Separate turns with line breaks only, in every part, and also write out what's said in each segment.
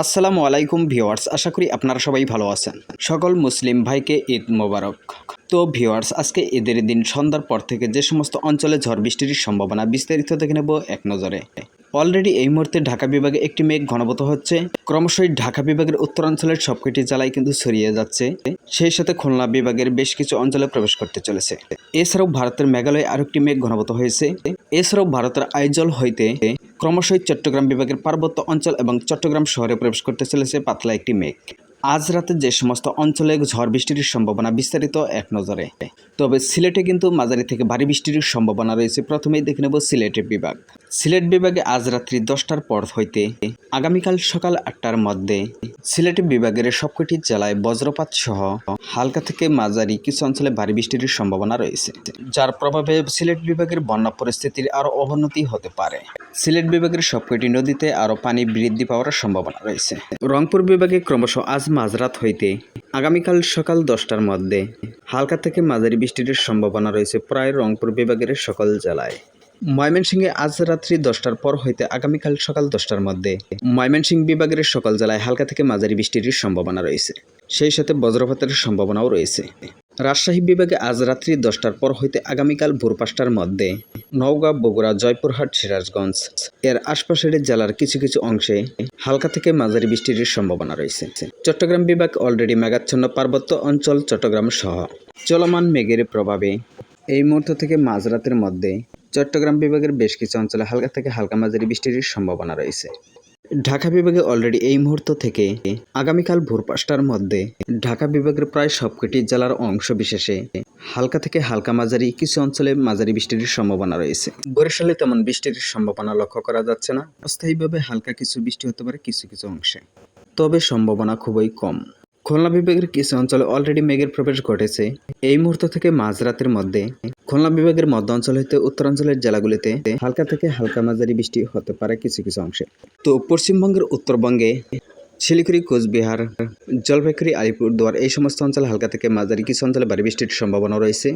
আসসালামু আলাইকুম ভিউয়ার্স, আশা করি আপনারা সবাই ভালো আছেন। সকল মুসলিম ভাইকে ঈদ মোবারক। তো ভিউয়ার্স, আজকে ঈদের দিন, সন্ধ্যার পর থেকে যে সমস্ত অঞ্চলে ঝড় বৃষ্টির সম্ভাবনা বিস্তারিত দেখে নেব এক নজরে। অলরেডি এই মুহূর্তে ঢাকা বিভাগে একটি মেঘ ঘনবত হচ্ছে। ক্রমশই ঢাকা বিভাগের উত্তরাঞ্চলের সবকটি জেলায় কিন্তু ছড়িয়ে যাচ্ছে। সেই সাথে খুলনা বিভাগের বেশ কিছু অঞ্চলে প্রবেশ করতে চলেছে। এছাড়াও ভারতের মেঘালয়ে আরেকটি মেঘ ঘনবত হয়েছে। এছাড়াও ভারতের আইজল হইতে ক্রমশই চট্টগ্রাম বিভাগের পার্বত্য অঞ্চল এবং চট্টগ্রাম শহরে প্রবেশ করতে চলেছে পাতলা একটি মেঘ। আজ রাতে যে সমস্ত অঞ্চলে ঝড় বৃষ্টির সম্ভাবনা বিস্তারিত এক নজরে। তবে সিলেটে কিন্তু মাঝারি থেকে ভারী বৃষ্টির সম্ভাবনা রয়েছে। প্রথমেই দেখে নেব সিলেটের বিভাগ। সিলেট বিভাগে আজ রাত্রি দশটার পর হইতে আগামীকাল সকাল আটটার মধ্যে সিলেট বিভাগের সবকটি জেলায় বজ্রপাত সহ হালকা থেকে মাঝারি কিছু অঞ্চলে ভারী বৃষ্টির সম্ভাবনা রয়েছে। যার প্রভাবে সিলেট বিভাগের বন্যা পরিস্থিতির আরও অবনতি হতে পারে। সিলেট বিভাগের সবকটি নদীতে আরও পানি বৃদ্ধি পাওয়ার সম্ভাবনা রয়েছে। রংপুর বিভাগে ক্রমশ আজ মাঝরাত হইতে আগামীকাল সকাল দশটার মধ্যে হালকা থেকে মাঝারি বৃষ্টির সম্ভাবনা রয়েছে প্রায় রংপুর বিভাগের সকল জেলায়। ময়মনসিংহে আজ রাত্রি দশটার পর হইতে আগামীকাল সকাল দশটার মধ্যে ময়মনসিংহ বিভাগের সকল জেলায় হালকা থেকে মাঝারি বৃষ্টির সম্ভাবনা রয়েছে। সেই সাথে বজ্রপাতের সম্ভাবনাও রয়েছে। রাজশাহী বিভাগে আজ রাত্রি দশটার পর হইতে আগামীকাল ভোর পাঁচটার মধ্যে নওগাঁ, বগুড়া, জয়পুরহাট, সিরাজগঞ্জ এর আশপাশের জেলার কিছু কিছু অংশে হালকা থেকে মাঝারি বৃষ্টির সম্ভাবনা রয়েছে। চট্টগ্রাম বিভাগ অলরেডি মেঘাচ্ছন্ন পার্বত্য অঞ্চল চট্টগ্রাম সহ। চলমান মেঘের প্রভাবে এই মুহূর্ত থেকে মাঝরাতের মধ্যে চট্টগ্রাম বিভাগের বেশ কিছু অঞ্চলে হালকা থেকে হালকা মাঝারি বৃষ্টির সম্ভাবনা রয়েছে। ঢাকা বিভাগে অলরেডি এই মুহূর্ত থেকে আগামীকাল ভোর পাঁচটার মধ্যে ঢাকা বিভাগের প্রায় সবকটি জেলার অংশ বিশেষে হালকা থেকে হালকা মাঝারি, কিছু অঞ্চলে মাঝারি বৃষ্টির সম্ভাবনা রয়েছে। বরিশালে তেমন বৃষ্টির সম্ভাবনা লক্ষ্য করা যাচ্ছে না। অস্থায়ীভাবে হালকা কিছু বৃষ্টি হতে পারে কিছু কিছু অংশে। তবে সম্ভাবনা খুবই কম। খুলনা বিভাগের কিছু অঞ্চলে অলরেডি মেঘের প্রবেশ ঘটেছে। এই মুহূর্ত থেকে মাঝরাতের মধ্যে খুলনা বিভাগের মধ্য অঞ্চল হইতে উত্তরাঞ্চলের জেলাগুলিতে হালকা থেকে হালকা মাঝারি বৃষ্টি হতে পারে কিছু কিছু অংশে। তো পশ্চিমবঙ্গের উত্তরবঙ্গে শিলিগুড়ি, কোচবিহার, জলপাইগুড়ি, আলিপুরদুয়ার এই সমস্ত অঞ্চলে হালকা থেকে মাঝারি কিছু অঞ্চলে ভারী বৃষ্টির সম্ভাবনা রয়েছে।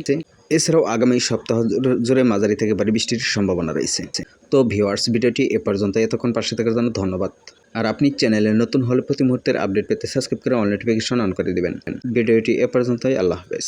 এছাড়াও আগামী সপ্তাহ জুড়ে মাঝারি থেকে ভারী বৃষ্টির সম্ভাবনা রয়েছে। তো ভিউয়ার্স ভিডিওটি এ পর্যন্ত এতক্ষণ পাশে থাকার জন্য ধন্যবাদ। আর আপনি চ্যানেলে নতুন হলে প্রতি মুহূর্তের আপডেট পেতে সাবস্ক্রাইব করে অল নোটিফিকেশন অন করে দেবেন। ভিডিওটি এ পর্যন্তই, আল্লাহ হাফেজ।